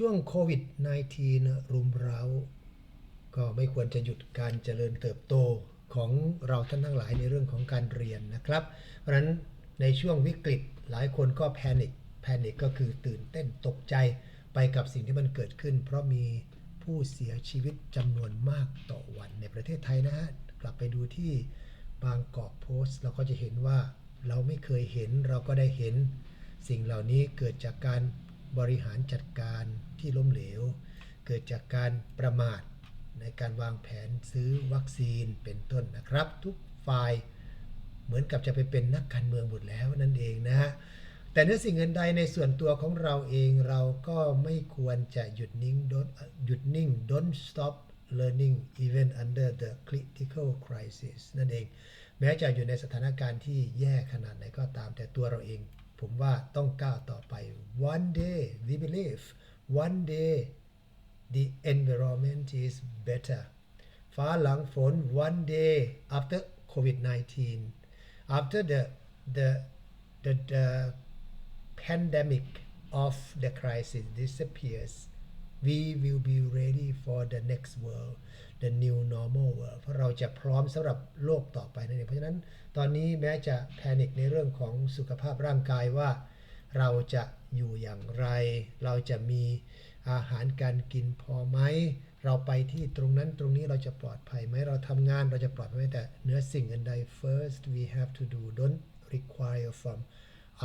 ช่วงโควิด -19 รุมเร้า ก็ไม่ควรจะหยุดการเจริญเติบโตของเราท่านทั้งหลายในเรื่องของการเรียนนะครับ เพราะฉะนั้นในช่วงวิกฤตหลายคนก็แพนิคแพนิคก็คือตื่นเต้นตกใจไปกับสิ่งที่มันเกิดขึ้น เพราะมีผู้เสียชีวิตจำนวนมากต่อวันในประเทศไทยนะฮะกลับไปดูที่บางกอกโพสต์เราก็จะเห็นว่าเราไม่เคยเห็นเราก็ได้เห็น สิ่งเหล่านี้เกิดจากการ บริหารจัดการที่ล้มเหลว เกิดจากการประมาทในการวางแผนซื้อวัคซีนเป็นต้นนะครับ ทุกฝ่ายเหมือนกับจะไปเป็นนักการเมืองหมดแล้วนั่นเองนะฮะแต่เนื้อสิ่งอื่นใดในส่วนตัวของเราเองเราก็ไม่ควรจะหยุดนิ่ง don't หยุดนิ่ง don't stop learning even under the critical crisis นั่นเอง แม้จะอยู่ในสถานการณ์ที่แย่ขนาดไหนก็ตามแต่ตัวเราเอง ผมว่าต้องก้าวต่อไป one day we believe one day the environment is better ฟ้าหลังฝน one day after COVID-19 after the the the, the pandemic of the crisis disappears we will be ready for the next world The new normal world เพราะเราจะพร้อมสำหรับโลกต่อไปนั่นเองเพราะฉะนั้นตอนนี้แม้จะแพนิคในเรื่องของสุขภาพร่างกายว่า เราจะอยู่อย่างไร เราจะมีอาหารการกินพอไหม เราไปที่ตรงนั้นตรงนี้เราจะปลอดภัยไหม เราทำงานเราจะปลอดภัยไหมแต่เนื้อสิ่งอันใด first we have to do don't require from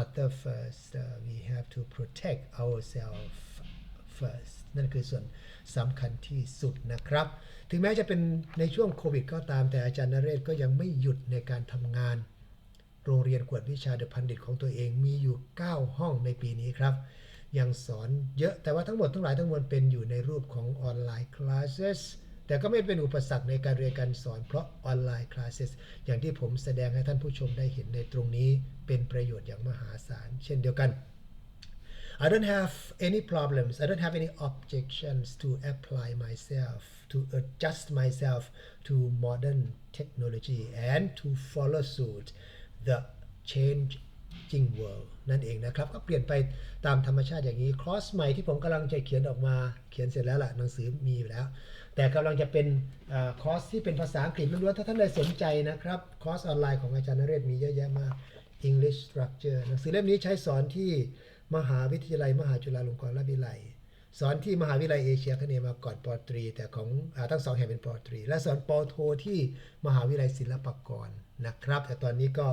other first uh, we have to protect ourselves first นั่นคือส่วนสำคัญที่สุดนะครับ ถึงแม้จะเป็นในช่วงโควิดก็ตามแต่อาจารย์นเรศก็ยังไม่หยุดในการทำงาน โรงเรียนกวดวิชาเดอะพันดิตของตัวเองมีอยู่ 9 ห้องในปีนี้ครับ ยังสอนเยอะแต่ว่าทั้งหมดทั้งหลายทั้งมวลเป็นอยู่ในรูปของออนไลน์คลาสเซสแต่ก็ไม่เป็นอุปสรรคในการเรียนการสอนเพราะออนไลน์คลาสเซสอย่างที่ผมแสดงให้ท่านผู้ชมได้เห็นในตรงนี้เป็นประโยชน์อย่างมหาศาลเช่นเดียวกัน I don't have any problems. I don't have any objections to apply myself, to adjust myself to modern technology and to follow suit the changing world นั่นเองนะครับ ก็เปลี่ยนไปตามธรรมชาติอย่างนี้ คอร์สใหม่ที่ผมกำลังจะเขียนออกมาเขียนเสร็จแล้วล่ะหนังสือมีอยู่แล้ว แต่กำลังจะเป็นอคอร์สที่เป็นภาษาอังกฤษล้วนๆถ้าท่านใดสนใจนะครับ คอร์สออนไลน์ของอาจารย์นเรศมีเยอะแยะมาก English Structure หนังสือเล่มนี้ใช้สอนที่ มหาวิทยาลัย มหาจุฬาลงกรณราชวิทยาลัย สอนที่มหาวิทยาลัยเอเชียคเนมาก่อนปอตรี แต่ของอทั้งสองแห่งเป็นปอตรี และสอนปอโทที่มหาวิทยาลัยศิลปากรนะครับ แต่ตอนนี้ก็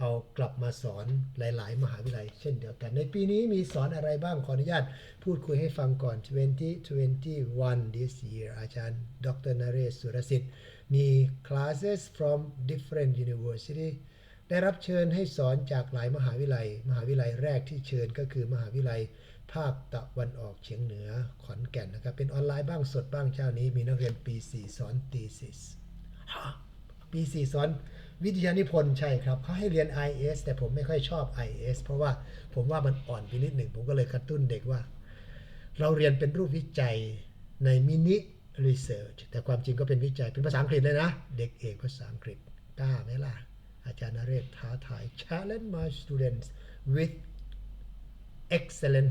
เอากลับมาสอนหลาย ๆ มหาวิทยาลัย เช่นเดียวกัน ในปีนี้มีสอนอะไรบ้างขออนุญาต พูดคุยให้ฟังก่อน 2021 this year อาจารย์ ดรนเรศสุรสิทธิ์ มี classes from different university ได้รับเชิญให้สอนจากหลายมหาวิทยาลัย มหาวิทยาลัยแรกที่เชิญก็คือมหาวิทยาลัยภาคตะวันออกเฉียงเหนือขอนแก่นนะครับ เป็นออนไลน์บ้างสดบ้างเจ้านี้ มีนักเรียนปี 4 สอน thesis ฮะปี 4 สอนวิทยานิพนธ์ใช่ครับเขาให้เรียน IS แต่ผมไม่ค่อยชอบ IS เพราะว่าผมว่ามันอ่อนไปนิดหนึ่ง ผมก็เลยกระตุ้นเด็กว่า เราเรียนเป็นรูปวิจัยในมินิ research แต่ความจริงก็เป็นวิจัยเป็นภาษาอังกฤษเลยนะ เด็กเอกภาษาอังกฤษกล้าไหมล่ะ อาจารย์นเรศท้าทาย challenge my students with excellent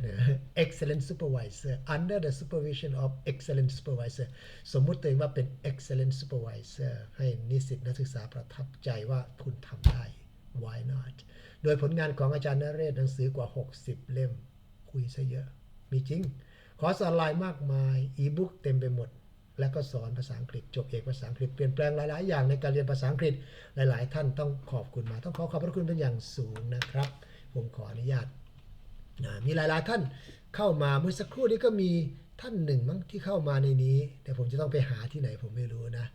excellent supervisor under the supervision of excellent supervisor สมมุติตัวเองว่าเป็น excellent supervisor ให้นิสิตนักศึกษาประทับใจว่าคุณทำได้ why not โดยผลงานของอาจารย์นเรศหนังสือกว่า 60 เล่ม คุยซะเยอะ มีจริงคอร์สออนไลน์มากมาย อีบุ๊กเต็มไปหมด แล้วก็สอนภาษาอังกฤษจบเอกภาษาอังกฤษเปลี่ยนแปลงหลาย ๆ อย่างในการเรียนภาษาอังกฤษหลาย ๆ ท่านต้องขอบคุณมา ต้องขอขอบพระคุณเป็นอย่างสูงนะครับ ผมขออนุญาตมีหลาย ๆ ท่านเข้ามาเมื่อสักครู่นี้ก็มีท่านหนึ่งมั้งที่เข้ามาในนี้แต่ผมจะต้องไปหาที่ไหนผมไม่รู้นะ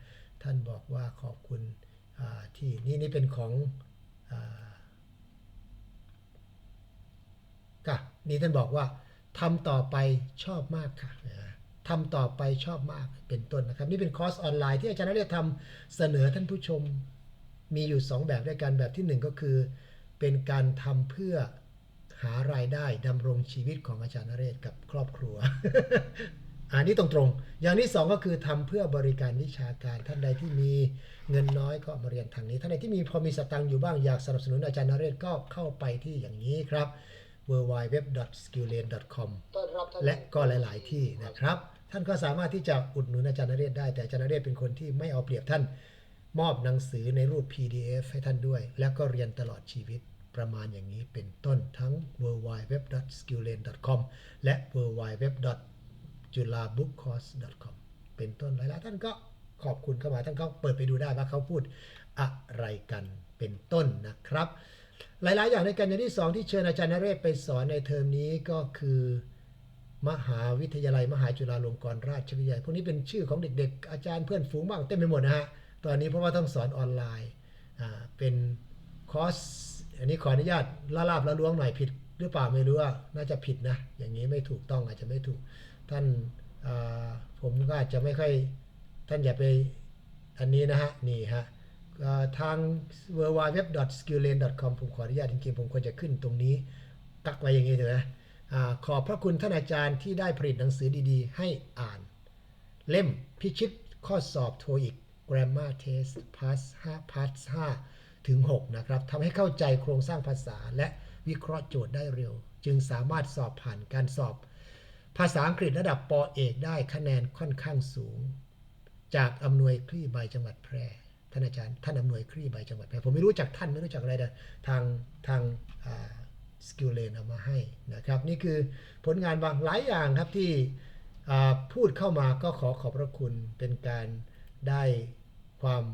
ท่านบอกว่าขอบคุณที่นี่นี่เป็นของอค่ะนี่ท่านบอกว่าทำต่อไปชอบมากค่ะ ทำต่อไปชอบมากเป็นต้นนะครับ นี่เป็นคอร์สออนไลน์ที่อาจารย์นเรศทำเสนอท่านผู้ชมมีอยู่ 2 แบบด้วยกันแบบที่ 1 ก็คือ เป็นการทำเพื่อหารายได้ดำรงชีวิตของอาจารย์นเรศกับครอบครัวอันนี้ตรงๆ อย่างที่2ก็คือทำเพื่อบริการวิชาการ ท่านใดที่มีเงินน้อยก็มาเรียนทางนี้ ท่านใดที่มีพอมีสตังค์อยู่บ้างอยากสนับสนุนอาจารย์นเรศก็เข้าไปที่อย่างนี้ครับ www.skilllane.com ต้อนรับท่านและก็หลาย ๆ ที่นะครับ ท่านก็สามารถที่จะอุดหนุนอาจารย์นเรศได้ แต่อาจารย์นเรศเป็นคนที่ไม่เอาเปรียบท่านมอบหนังสือในรูป PDF ให้ท่านด้วย แล้วก็เรียนตลอดชีวิตประมาณอย่างนี้เป็นต้นทั้ง www.skilllane.com และ www.julabookcourse.com เป็นต้นหลายๆท่านก็ขอบคุณเข้ามาท่านก็เปิดไปดูได้ว่าเขาพูดอะไรกันเป็นต้นนะครับ หลายๆ อย่างในกันอย่างที่สองที่เชิญอาจารย์นเรศไปสอนในเทอมนี้ก็คือ มหาวิทยาลัย มหาจุฬาลงกรณราชวิทยาลัยพวกนี้เป็นชื่อของเด็กๆ อาจารย์เพื่อนฝูงบ้างเต็มไปหมดนะฮะ ตอนนี้เพราะว่าต้องสอนออนไลน์อ่าเป็นคอร์สอันนี้ขออนุญาตละลาบละล้วงหน่อยผิด หรือเปล่าไม่รู้ว่าน่าจะผิดนะ อย่างนี้ไม่ถูกต้องอาจจะไม่ถูก ท่านาผมก็อาจจะไม่ค่อยท่านอย่าไปอันนี้นะฮะ นี่ฮะเอ่อทาง w w w s k i l l a n e c o m ผมขออนุญาตจริงๆผมควรจะขึ้นตรงนี้กักไว้อย่างนี้เถอะนะ ขอบพระคุณท่านอาจารย์ที่ได้ผลิตหนังสือดีๆ ให้อ่าน เล่มพิชิตข้อสอบโทอีก Grammar Test Pass 5 Pass 5ถึง 6 นะครับทำให้เข้าใจโครงสร้างภาษาและวิเคราะห์โจทย์ได้เร็ว จึงสามารถสอบผ่านการสอบ ภาษาอังกฤษระดับปอเอกได้คะแนนค่อนข้างสูง จากอำนวยคลี่ใบจังหวัดแพร่ท่านอาจารย์ท่านอำนวยคลี่ใบจังหวัดแพร่ผมไม่รู้จักท่านไม่รู้จักอะไรแต่ทางทาง สกิลเลนเอามาให้นะครับ นี่คือผลงานบางหลายอย่างครับที่พูดเข้ามาก็ขอขอบพระคุณเป็นการได้ความ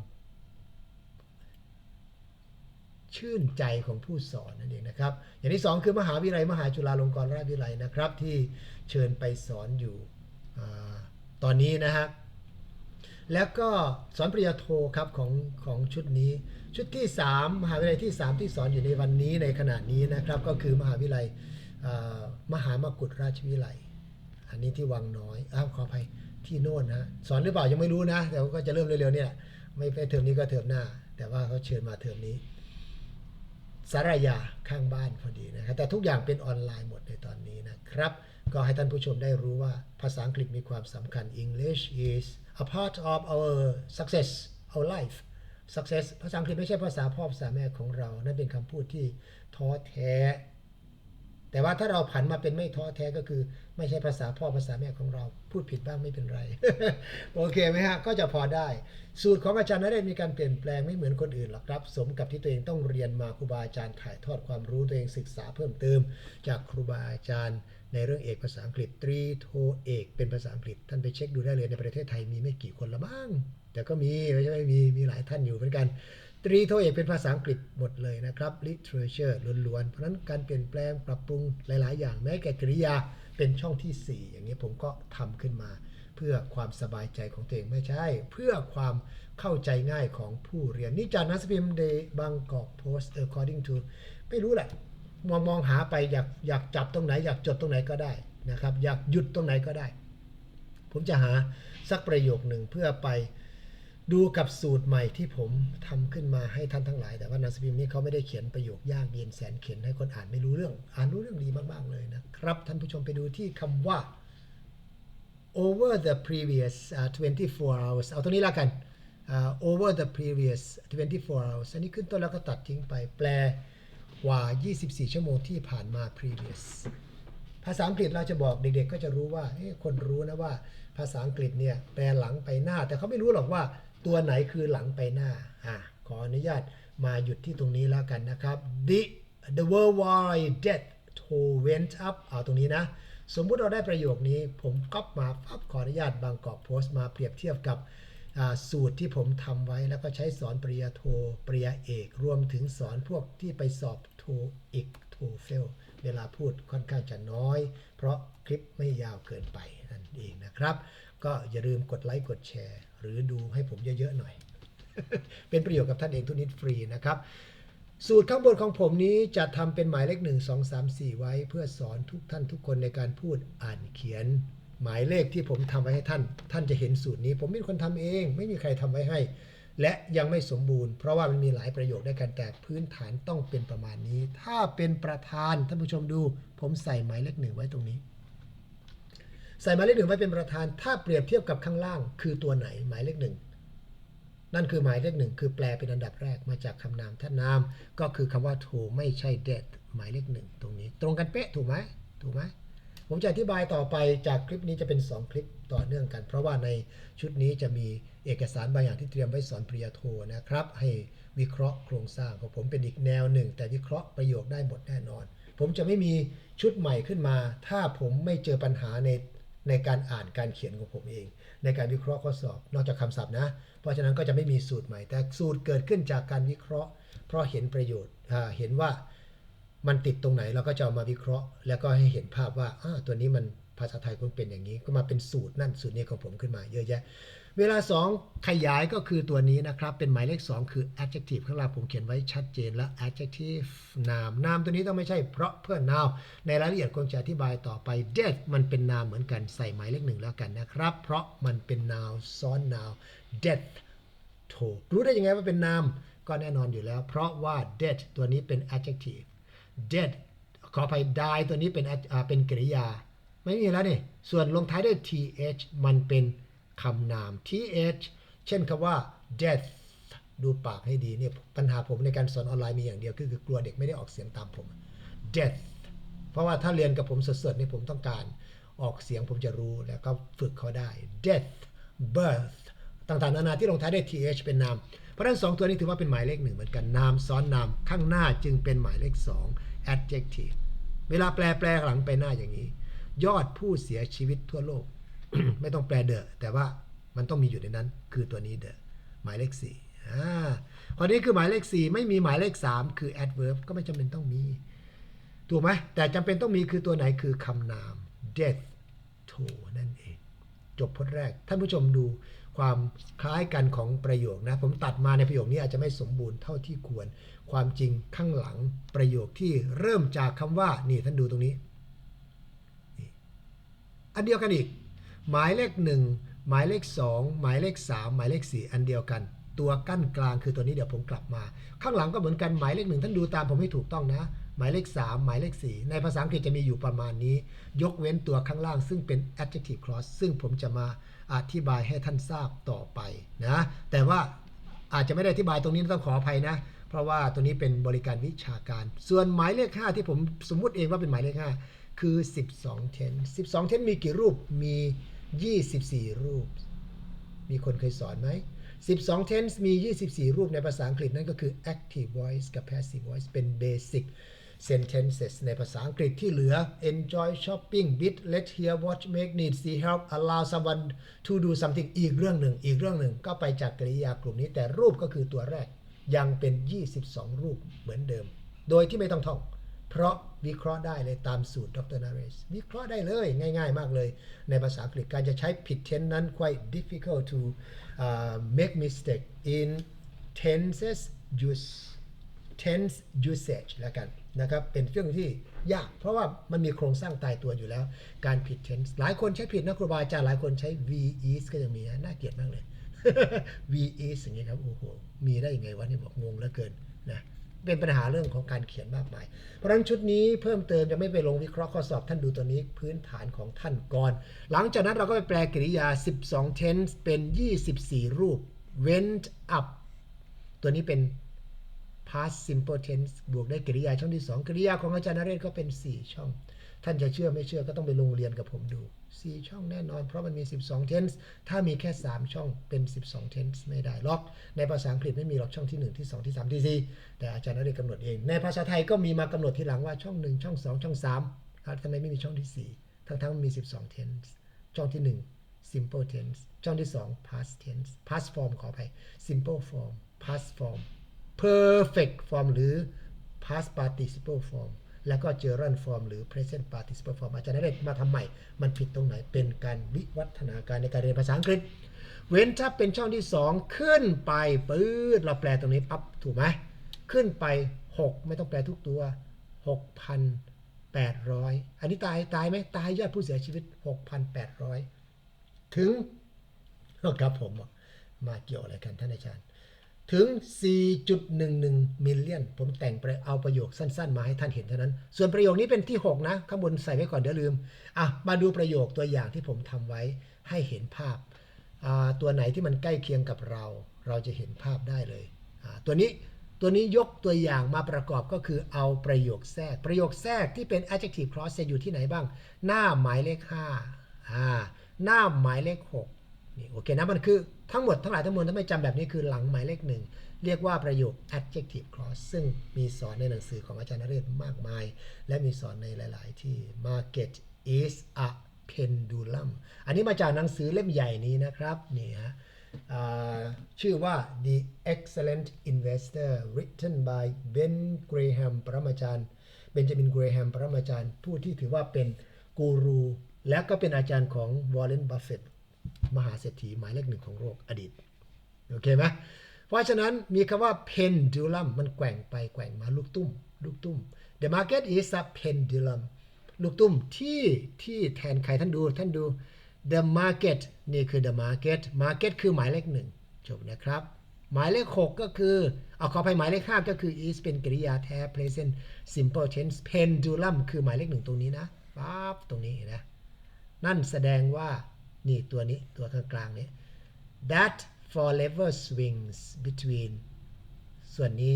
ชื่นใจของผู้สอนนั่นเองนะครับ อย่างที่สองคือมหาวิทยาลัยมหาจุฬาลงกรณราชวิทยาลัยนะครับ ที่เชิญไปสอนอยู่อตอนนี้นะครับแล้วก็สอนปริญญาโทครับของของชุดนี้ ชุดที่ 3 มหาวิทยาลัยที่ 3 ที่สอนอยู่ในวันนี้ในขณะนี้นะครับ ก็คือมหาวิทยาลัยอ่ามหามกุฏราชวิทยาลัยอันนี้ที่วังน้อยอ้าวขออภัยที่โน่นนะสอนหรือเปล่ายังไม่รู้นะ แต่ก็จะเริ่มเร็วๆเนี่ยไม่ไปเทอมนี้ก็เทอมหน้า แต่ว่าเขาเชิญมาเทอมนี้สารยาข้างบ้านพอดีนะครับแต่ทุกอย่างเป็นออนไลน์หมดในตอนนี้นะครับ ก็ให้ท่านผู้ชมได้รู้ว่าภาษาอังกฤษมีความสำคัญ English is a part of our success our life success ภาษาอังกฤษไม่ใช่ภาษาพ่อภาษาแม่ของเรา นั่นเป็นคำพูดที่ท้อแท้ แต่ว่าถ้าเราผันมาเป็นไม่ท้อแท้ก็คือ ไม่ใช่ภาษาพ่อภาษาแม่ของเรา พูดผิดบ้างไม่เป็นไร โอเคไหมฮะ ก็จะพอได้ สูตรของอาจารย์นเรศมีการเปลี่ยนแปลงไม่เหมือนคนอื่นหรอกครับ สมกับที่ตัวเองต้องเรียนมาครูบาอาจารย์ถ่ายทอดความรู้ตัวเองศึกษาเพิ่มเติม จากครูบาอาจารย์ในเรื่องเอกภาษาอังกฤษตรีโทเอกเป็นภาษาอังกฤษ ท่านไปเช็คดูได้เลยในประเทศไทยมีไม่กี่คนละบ้าง แต่ก็มีไม่ใช่ไม่มีมีหลายท่านอยู่เหมือนกัน ตรีโทเอกเป็นภาษาอังกฤษหมดเลยนะครับ literature ล้วนๆ เพราะฉะนั้นการเปลี่ยนแปลงปรับปรุงหลาย ๆ อย่างแม้แก่กริยาเป็นช่องทีสี่ 4 อย่างนี้ผมก็ทำขึ้นมา เพื่อความสบายใจของตัวเองไม่ใช่ เพื่อความเข้าใจง่ายของผู้เรียนนี่จากนัสพิมพ์เดบางกอกโพสต์ according to ไม่รู้แหละมองมองหาไปอยากอยากจับตรงไหน อยากจดตรงไหนก็ได้นะครับ อยากหยุดตรงไหนก็ได้ ผมจะหาสักประโยคหนึ่งเพื่อไป ดูกับสูตรใหม่ที่ผมทำขึ้นมาให้ท่านทั้งหลาย แต่ว่านังสือพิมพ์นี้เขาไม่ได้เขียนประโยคยากเย็นแสนเข็นให้คนอ่านไม่รู้เรื่อง อ่านรู้เรื่องดีมากๆเลยนะครับ ท่านผู้ชมไปดูที่คำว่า over the previous uh, 24 hours เอาตรงนี้ละกัน uh, over the previous 24 hours อันนี้ขึ้นต้นแล้วก็ตัดทิ้งไปแปลกว่า 24 ชั่วโมงที่ผ่านมา previous ภาษาอังกฤษเราจะบอกเด็กๆ ก็จะรู้ว่าคนรู้นะว่า ภาษาอังกฤษเนี่ยแปลหลังไปหน้า แต่เขาไม่รู้หรอกว่า ตัวไหนคือหลังไปหน้าอะขออนุญาตมาหยุดที่ตรงนี้แล้วกันนะครับ the the worldwide death toll went up เอาตรงนี้นะ สมมุติเราได้ประโยคนี้ ผมก๊อปมาปั๊บขออนุญาตบางกอกโพสต์มาเปรียบเทียบกับสูตรที่ผมทำไว้แล้วก็ใช้สอนปริญญาโทปริญญาเอก รวมถึงสอนพวกที่ไปสอบโทอีกโทเฟลเวลาพูดค่อนข้างจะน้อย เพราะคลิปไม่ยาวเกินไปนั่นเองนะครับ ก็อย่าลืมกดไลค์กดแชร์ หรือดูให้ผมเยอะๆหน่อย เป็นประโยชน์กับท่านเองทุกนิดฟรีนะครับ สูตรข้างบนของผมนี้จะทำเป็นหมายเลข 1 2 3 4 ไว้ เพื่อสอนทุกท่านทุกคนในการพูดอ่านเขียน หมายเลขที่ผมทำไว้ให้ท่าน ท่านจะเห็นสูตรนี้ ผมเป็นคนทำเอง ไม่มีใครทำไว้ให้ และยังไม่สมบูรณ์ เพราะว่ามันมีหลายประโยคด้วยกันแต่พื้นฐานต้องเป็นประมาณนี้ ถ้าเป็นประธานท่านผู้ชมดู ผมใส่หมายเลขหนึ่งไว้ตรงนี้ ใส่หมายเลขหนึ่งไว้เป็นประธาน ถ้าเปรียบเทียบกับข้างล่าง คือตัวไหนหมายเลขหนึ่งนั่นคือหมายเลขหนึ่งคือแปลเป็นอันดับแรกมาจากคำนามท่านาม ก็คือคำว่า to ไม่ใช่ death หมายเลขหนึ่งตรงนี้ ตรงกันเป๊ะถูกไหมถูกไหมผมจะอธิบายต่อไปจากคลิปนี้จะเป็น 2 คลิปต่อเนื่องกัน เพราะว่าในชุดนี้จะมีเอกสารบางอย่างที่เตรียมไว้สอนปริญญาโทนะครับ ให้วิเคราะห์โครงสร้างของผมเป็นอีกแนวหนึ่ง แต่วิเคราะห์ประโยคได้หมดแน่นอน ผมจะไม่มีชุดใหม่ขึ้นมา ถ้าผมไม่เจอปัญหาใน ในการอ่านการเขียนของผมเอง ในการวิเคราะห์ข้อสอบ นอกจากคำศัพท์นะ เพราะฉะนั้นก็จะไม่มีสูตรใหม่ แต่สูตรเกิดขึ้นจากการวิเคราะห์ เพราะเห็นประโยชน์เห็นว่ามันติดตรงไหนเราก็จะเอามาวิเคราะห์ แล้วก็ให้เห็นภาพว่าตัวนี้มัน ภาษาไทยควรเป็นอย่างนี้ ก็มาเป็นสูตรนั่นสูตรนี้ของผมขึ้นมาเยอะแยะ เวลา 2 ขยายก็คือตัวนี้นะครับ เป็นหมายเลข 2 คือ adjective ข้างล่างผมเขียนไว้ชัดเจนแล้ว adjective นาม นามตัวนี้ต้องไม่ใช่เพราะเพื่อน now ในรายละเอียดคงจะอธิบายต่อไป death มันเป็นนามเหมือนกันใส่หมายเลขหนึ่งแล้วกันนะครับ เพราะมันเป็น noun ซ้อน noun death โถรู้ได้ยังไงว่าเป็นนามก็แน่นอนอยู่แล้ว เพราะว่า dead ตัวนี้เป็น adjective dead ขออภัย die ตัวนี้เป็นเป็นกริยา ไม่มีแล้วนี่ ส่วนลงท้ายด้วย th มันเป็นคำนาม th เช่นคำว่า death ดูปากให้ดีเนี่ยปัญหาผมในการสอนออนไลน์มีอย่างเดียวคือคือกลัวเด็กไม่ได้ออกเสียงตามผม death เพราะว่าถ้าเรียนกับผมสดๆนี่ผมต้องการออกเสียงผมจะรู้แล้วก็ฝึกเขาได้ death birth ต่างๆนานาที่ลงท้ายด้วย th เป็นนาม เพราะฉะนั้นสองตัวนี้ถือว่าเป็นหมายเลขหนึ่งเหมือนกันนามซ้อนนามข้างหน้าจึงเป็นหมายเลขสอง adjective เวลาแปลแปลหลังไปหน้าอย่างนี้ ยอดผู้เสียชีวิตทั่วโลก ไม่ต้องแปลเดอะแต่ว่ามันต้องมีอยู่ในนั้น คือตัวนี้เดอะหมายเลขสี่อ่าข้อนี้คือหมายเลขสี่ไม่มีหมายเลขสามคือ adverb ก็ไม่จำเป็นต้องมีถูกไหมแต่จำเป็นต้องมีคือตัวไหนคือคำนาม death to นั่นเอง จบพจน์แรก ท่านผู้ชมดูความคล้ายกันของประโยคนะ ผมตัดมาในประโยคนี้อาจจะไม่สมบูรณ์เท่าที่ควร ความจริงข้างหลังประโยคที่เริ่มจากคำว่า นี่ท่านดูตรงนี้ อันเดียวกันอีก หมายเลขหนึ่งหมายเลขสองหมายเลขสามหมายเลขสี่อันเดียวกัน ตัวกั้นกลางคือตัวนี้เดี๋ยวผมกลับมา ข้างหลังก็เหมือนกันหมายเลขหนึ่งท่านดูตามผมให้ถูกต้องนะ หมายเลขสามหมายเลขสี่ในภาษาอังกฤษจะมีอยู่ประมาณนี้ ยกเว้นตัวข้างล่างซึ่งเป็น adjective clause ซึ่งผมจะมาอธิบายให้ท่านทราบต่อไปนะแต่ว่าอาจจะไม่ได้อธิบายตรงนี้ต้องขออภัยนะ เพราะว่าตัวนี้เป็นบริการวิชาการ ส่วนหมายเลข 5 ที่ผมสมมุติเองว่าเป็นหมายเลข 5 คือ 12 tense 12 tense มีกี่รูป มี 24 รูป มีคนเคยสอนไหม 12 tense มี 24 รูปในภาษาอังกฤษนั่นก็คือ active voice กับ passive voice เป็น basic sentences ในภาษาอังกฤษที่เหลือ enjoy shopping bid let hear watch make need see help allow someone to do something อีกเรื่องหนึ่ง อีกเรื่องหนึ่งก็ไปจากกริยากลุ่มนี้ แต่รูปก็คือตัวแรก ยังเป็น 22 รูปเหมือนเดิม โดยที่ไม่ต้องท่อง เพราะ วิเคราะห์ได้เลยตามสูตรดรนาเรสวิเคราะห์ได้เลยง่าย ๆ มากเลย ในภาษาอังกฤษการจะใช้ผิด tense นั้น quite difficult to uh, make mistake in tenses use tense usage แล้วกันนะครับเป็นเรื่องที่ยาก เพราะว่ามันมีโครงสร้างตายตัวอยู่แล้ว การผิด tense หลายคนใช้ผิดนะครูบาอาจารย์หลายคนใช้ v is ก็ยังมีนะน่าเกลียดมากเลย v is อย่างนี้ครับโอ้โหมีได้ยังไงวะนี่บอกงงเหลือเกินนะ เป็นปัญหาเรื่องของการเขียนมากมาย เพราะฉะนั้นชุดนี้เพิ่มเติมจะไม่ไปลงวิเคราะห์ข้อสอบท่านดูตัวนี้พื้นฐานของท่านก่อน หลังจากนั้นเราก็ไปแปลกริยา 12 tense เป็น 24 รูป went up ตัวนี้เป็น past simple tense บวกได้กริยาช่องที่ 2กริยาของอาจารย์นเรศก็เป็น 4 ช่อง ท่านจะเชื่อไม่เชื่อก็ต้องไปลงเรียนกับผมดู 4 ช่องแน่นอน เพราะมันมี 12 tense ถ้ามีแค่ 3 ช่องเป็น 12 tense ไม่ได้หรอก ในภาษาอังกฤษไม่มีหรอกช่องที่ 1 ที่ 2 ที่ 3 ที่ 4 แต่อาจารย์นเรศกำหนดเอง ในภาษาไทยก็มีมากำหนดทีหลังว่าช่อง 1 ช่อง 2 ช่อง3แล้วทำไมไม่มีช่องที่ 4 ทั้งๆมันมี 12 tense ช่องที่ 1 simple tense ช่องที่ 2 past tense past form ขอไป simple form past form perfect form หรือ past participle form แล้วก็ gerund form หรือ present participle form อาจารย์นเรศมาทำใหม่ มันผิดตรงไหน เป็นการวิวัฒนาการในการเรียนภาษาอังกฤษ เว้นถ้าเป็นช่องที่ 2 ขึ้นไปปื๊ดเราแปลตรงนี้ปั๊บถูกไหม ขึ้นไป 6 ไม่ต้องแปลทุกตัว 6,800 อันนี้ตายตายไหมตายยอดผู้เสียชีวิต 6,800 ถึงครับผมมาเกี่ยวอะไรกันท่านอาจารย์ ถึง 4.11 มิลเลียน ผมแต่งไปเอาประโยคสั้นๆ มาให้ท่านเห็นเท่านั้น ส่วนประโยคนี้เป็นที่ 6 นะ ข้างบนใส่ไว้ก่อนเดี๋ยวลืม อะ มาดูประโยคตัวอย่างที่ผมทำไว้ให้เห็นภาพอ่าตัวไหนที่มันใกล้เคียงกับเรา เราจะเห็นภาพได้เลยอ่าตัวนี้ ตัวนี้ยกตัวอย่างมาประกอบก็คือเอาประโยคแทรก ประโยคแทรกที่เป็น adjective clause จะอยู่ที่ไหนบ้าง หน้าหมายเลข5อ่าหน้าหมายเลข 6 นี่โอเคนะมันคือทั้งหมดทั้งหลายทั้งมวลถ้าไม่จำแบบนี้คือหลังหมายเลขหนึ่งเรียกว่าประโยค adjective clause ซึ่งมีสอนในหนังสือของอาจารย์นเรศมากมาย และมีสอนในหลาย ๆ ที่ market is a pendulum อันนี้มาจากหนังสือเล่มใหญ่นี้นะครับนี่ฮะชื่อว่า The Excellent Investor written by Ben Graham ปรมาจารย์เบนจามินเกรแฮมปรมาจารย์ผู้ที่ถือว่าเป็นกูรูและก็เป็นอาจารย์ของวอร์เรนบัฟเฟต มหาเศรษฐีหมายเลขหนึ่งของโลกอดีตโอเคไหมเพราะฉะนั้นมีคำว่า pendulum มันแกว่งไปแกว่งมาลูกตุ้ม ลูกตุ้ม The market is a pendulum ลูกตุ้มที่ที่แทนใครท่านดูท่านดู the market นี่คือ the market market คือหมายเลขหนึ่งจบนะครับ หมายเลข 6 ก็คือ เอาขอไปหมายเลข5ก็คือ is เป็นกริยาแท้ present simple tense pendulum คือหมายเลขหนึ่งตรงนี้นะปั๊บตรงนี้นะ นั่นแสดงว่า นี่ตัวนี้ตัวกลางๆนี้ that forever swings between ส่วนนี้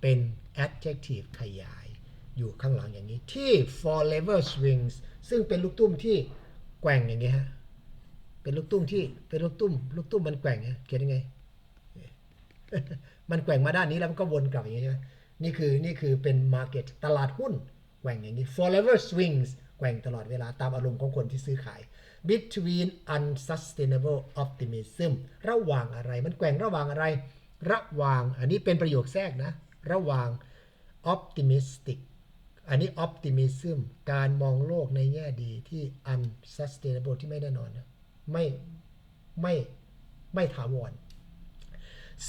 เป็น adjective ขยาย อยู่ข้างหลังอย่างนี้ที่ forever swings ซึ่งเป็นลูกตุ้มที่แกว่งอย่างนี้ฮะเป็นลูกตุ้มที่เป็นลูกตุ้ม ลูกตุ้มมันแกว่งไงเขียนยังไง มันแกว่งมาด้านนี้แล้วมันก็วนกลับอย่างนี้ใช่ไหมนี่คือนี่คือเป็น market ตลาดหุ้นแกว่งอย่างนี้ forever swings แกว่งตลอดเวลาตามอารมณ์ของคนที่ซื้อขาย between unsustainable optimism ระหว่างอะไร มันแกว่งระหว่างอะไร ระหว่าง อันนี้เป็นประโยคแทรกนะ ระหว่าง optimistic อันนี้ optimism การมองโลกในแง่ดีที่ unsustainable ที่ไม่แน่นอนนะไม่ไม่ไม่ถาวร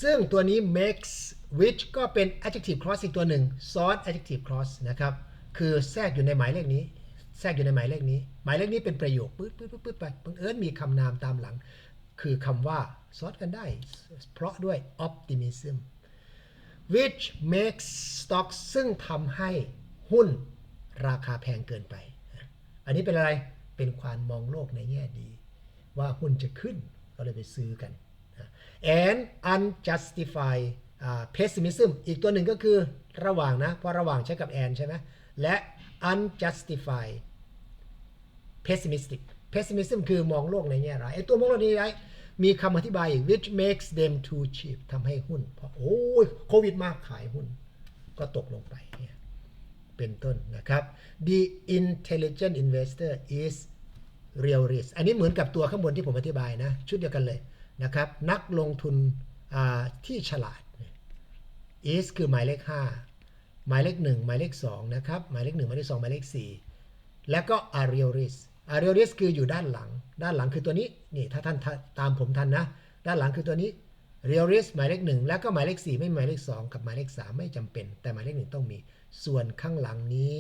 ซึ่งตัวนี้ makes which ก็เป็น adjective clause อีกตัวหนึ่ง ซ้อน adjective clause นะครับ คือแทรกอยู่ในหมายเลขนี้ แทรกอยู่ในหมายเลขนี้ หมายเลขนี้เป็นประโยคปื๊ดปื๊ดปื๊ดไปบังเอิญมีคำนามตามหลัง คือคำว่าซ้อนกันได้ เพราะด้วย optimism which makes stocks ซึ่งทำให้หุ้นราคาแพงเกินไป อันนี้เป็นอะไร เป็นความมองโลกในแง่ดี ว่าหุ้นจะขึ้นก็เลยไปซื้อกัน and unjustified uh, pessimism อีกตัวหนึ่งก็คือระหว่างนะ เพราะระหว่างใช้กับ and ใช่ไหมและ unjustified pessimistic pessimism คือมองโลกในแง่ร้ายไอ้ตัวมองโลกในแง่ร้ายมีคำอธิบาย which makes them too cheap ทำให้หุ้นเพราะโอ้ยโควิดมากขายหุ้น ก็ตกลงไปเนี่ยเป็นต้นนะครับ the intelligent investor is real risk อันนี้เหมือนกับตัวข้างบนที่ผมอธิบายนะ ชุดเดียวกันเลยนะครับ นักลงทุนที่ฉลาด is คือหมายเลข5 หมายเลข 1 หมายเลข2นะครับหมายเลข 1 หมายเลข 2 หมายเลข 4 แล้วก็ a r e a l risk a r e a l risk คืออยู่ด้านหลัง ด้านหลังคือตัวนี้นี่ถ้าท่านตามผมทันนะ ด้านหลังคือตัวนี้ r e a l r i s หมายเลข 1 แล้วก็หมายเลข 4 ไม่มีหมายเลข 2 กับหมายเลข 3 ไม่จำเป็น แต่หมายเลข 1 ต้องมี ส่วนข้างหลังนี้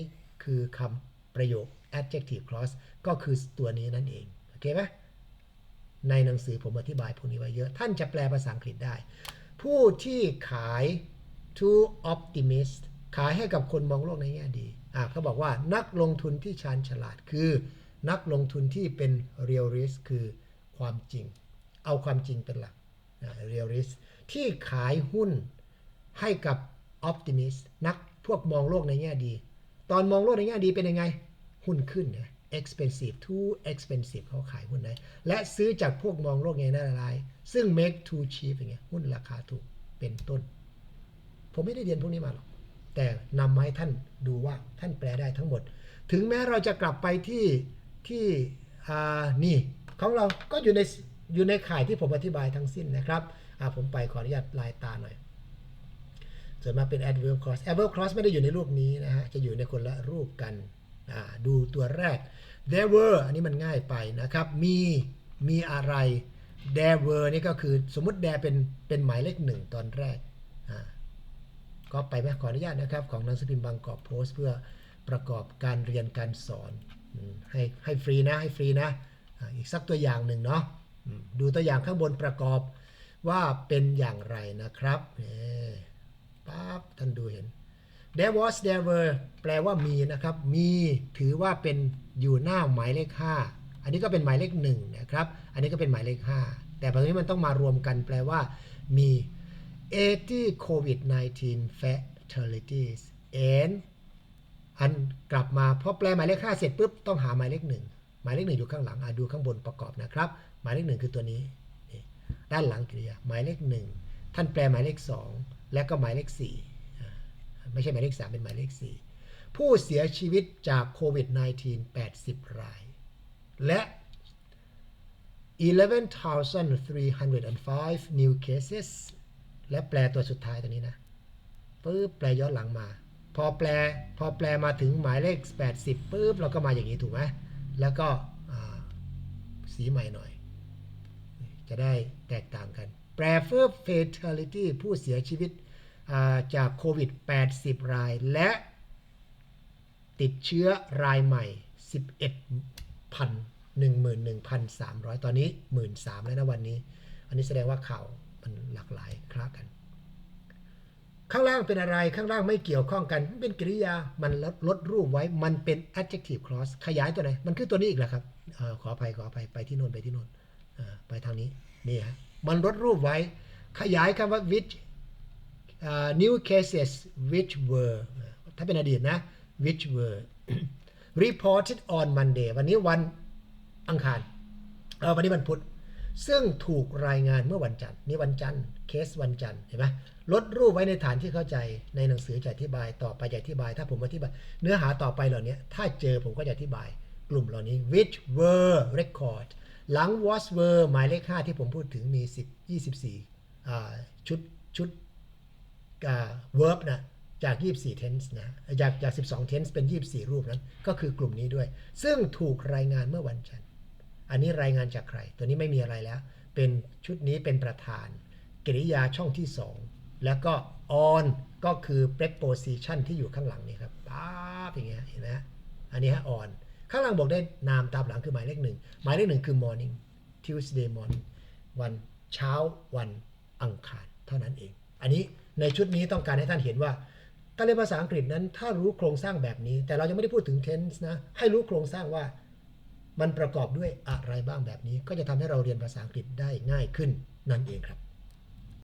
คือคำประโยค adjective clause ก็คือตัวนี้นั่นเองโอเคไหมในหนังสือผมอธิบายพวกนี้ไว้เยอะ ท่านจะแปลภาษาอังกฤษได้ ผู้ที่ขาย to optimist ขายให้กับคนมองโลกในแง่ดีอ่าเขาบอกว่านักลงทุนที่ชาญฉลาดคือ นักลงทุนที่เป็น realist คือความจริง เอาความจริงเป็นหลักนะ realist ที่ขายหุ้นให้กับ optimist นักพวกมองโลกในแง่ดี ตอนมองโลกในแง่ดีเป็นยังไง หุ้นขึ้นเนี่ย expensive too expensive เขาขายหุ้นได้และซื้อจากพวกมองโลกในแง่ร้าย ซึ่ง make too cheap อย่างเงี้ยหุ้นราคาถูกเป็นต้น ผมไม่ได้เรียนพวกนี้มาหรอก แต่นำมาให้ท่านดูว่าท่านแปลได้ทั้งหมด ถึงแม้เราจะกลับไปที่ที่นี่ของเราก็อยู่ในอยู่ในข่ายที่ผมอธิบายทั้งสิ้นนะครับผมไปขออนุญาตลายตาหน่อยส่วนมากเป็น adverb clause adverb clause ไม่ได้อยู่ในรูปนี้นะฮะ จะอยู่ในคนละรูปกัน ดูตัวแรก there were อันนี้มันง่ายไปนะครับ มี มีอะไร there were นี่ก็คือสมมติ there เป็น เป็นหมายเลขหนึ่งตอนแรก ก็ไปไหมขออนุญาตนะครับ ของนังสือพิมพ์บางกอกโพสต์เพื่อประกอบการเรียนการสอนให้ให้ฟรีนะให้ฟรีนะอีกสักตัวอย่างหนึ่งเนาะดูตัวอย่างข้างบนประกอบว่าเป็นอย่างไรนะครับปั๊บท่านดูเห็น there was there were แปลว่ามีนะครับ มีถือว่าเป็นอยู่หน้าหมายเลข 5 อันนี้ก็เป็นหมายเลข1นะครับ อันนี้ก็เป็นหมายเลข 5 แต่ตรงนี้มันต้องมารวมกันแปลว่า มี 80 COVID-19 fatalities and อันกลับมาพอแปลหมายเลข5เสร็จปุ๊บต้องหาหมายเลขหนึ่งหมายเลขหนึ่งอยู่ข้างหลังอะดูข้างบนประกอบนะครับ หมายเลขหนึ่งคือตัวนี้นี่ด้านหลังกริยาหมายเลขหนึ่งท่านแปลหมายเลขสองและก็หมายเลขสี่ไม่ใช่หมายเลขสามเป็นหมายเลขสี่ผู้เสียชีวิตจากโควิด -19 80 ราย และ 11,305 new cases และแปลตัวสุดท้ายตัวนี้นะปึ๊บแปลย้อนหลังมา พอแปลพอแปลมาถึงหมายเลข 80ปึ๊บเราก็มาอย่างนี้ถูกไหมแล้วก็สีใหม่หน่อย จะได้แตกต่างกัน แปลเฟิร์ fatality ผู้เสียชีวิตาจากโควิด 80 ราย และติดเชื้อรายใหม่ 11,000 11,300 ตอนนี้ 13,000แล้วนะวันนี้ อันนี้แสดงว่าข่าว มันหลากหลายคล้ากัน ข้างล่างเป็นอะไรข้างล่างไม่เกี่ยวข้องกันมัน เป็นกริยามันลดลดรูปไว้มันเป็น adjective clause ขยายตัวไหน มันคือตัวนี้อีกแล้วครับออขออภัยขออภัยไปที่โน่นไปที่โน่นไปทางนี้นี่ฮะมันลดรูปไว้ ขยายคำว่า which uh, new cases which were ถ้าเป็นอดีตนะ which were reported on Monday วันนี้วันอังคาร เออวันนี้วันพุธ ซึ่งถูกรายงานเมื่อวันจันทร์นี่วันจันทร์เคสวันจันทร์เห็นไหมลดรูปไว้ในฐานที่เข้าใจในหนังสือจะอธิบายต่อไปจะอธิบาย ถ้าผมอธิบาย เนื้อหาต่อไปเหล่านี้ถ้าเจอผมก็จะอธิบาย กลุ่มเหล่านี้ which were record หลัง was were หมายเลข 5 ที่ผมพูดถึงมี 10 24ชุดชุด verb นะจาก 24 tense นะจากจาก 12 tense เป็น 24 รูปนั้น ก็คือกลุ่มนี้ด้วย ซึ่งถูกรายงานเมื่อวันจันทร์ อันนี้รายงานจากใคร ตัวนี้ไม่มีอะไรแล้ว เป็นชุดนี้เป็นประธาน กริยาช่องที่ 2 แล้วก็ on ก็คือ preposition ที่อยู่ข้างหลังนี่ครับป๊าบอย่างเงี้ยเห็นไหมฮะอันนี้ฮะ on ข้างหลังบอกได้นามตามหลังคือหมายเลขหนึ่งหมายเลขหนึ่งคือ morning Tuesday morning วันเช้าวันอังคารเท่านั้นเอง อันนี้ในชุดนี้ต้องการให้ท่านเห็นว่าการเรียนภาษาอังกฤษนั้นถ้ารู้โครงสร้างแบบนี้ แต่เรายังไม่ได้พูดถึง tense นะ ให้รู้โครงสร้างว่า มันประกอบด้วยอะไรบ้างแบบนี้ ก็จะทำให้เราเรียนภาษาอังกฤษได้ง่ายขึ้นนั่นเองครับ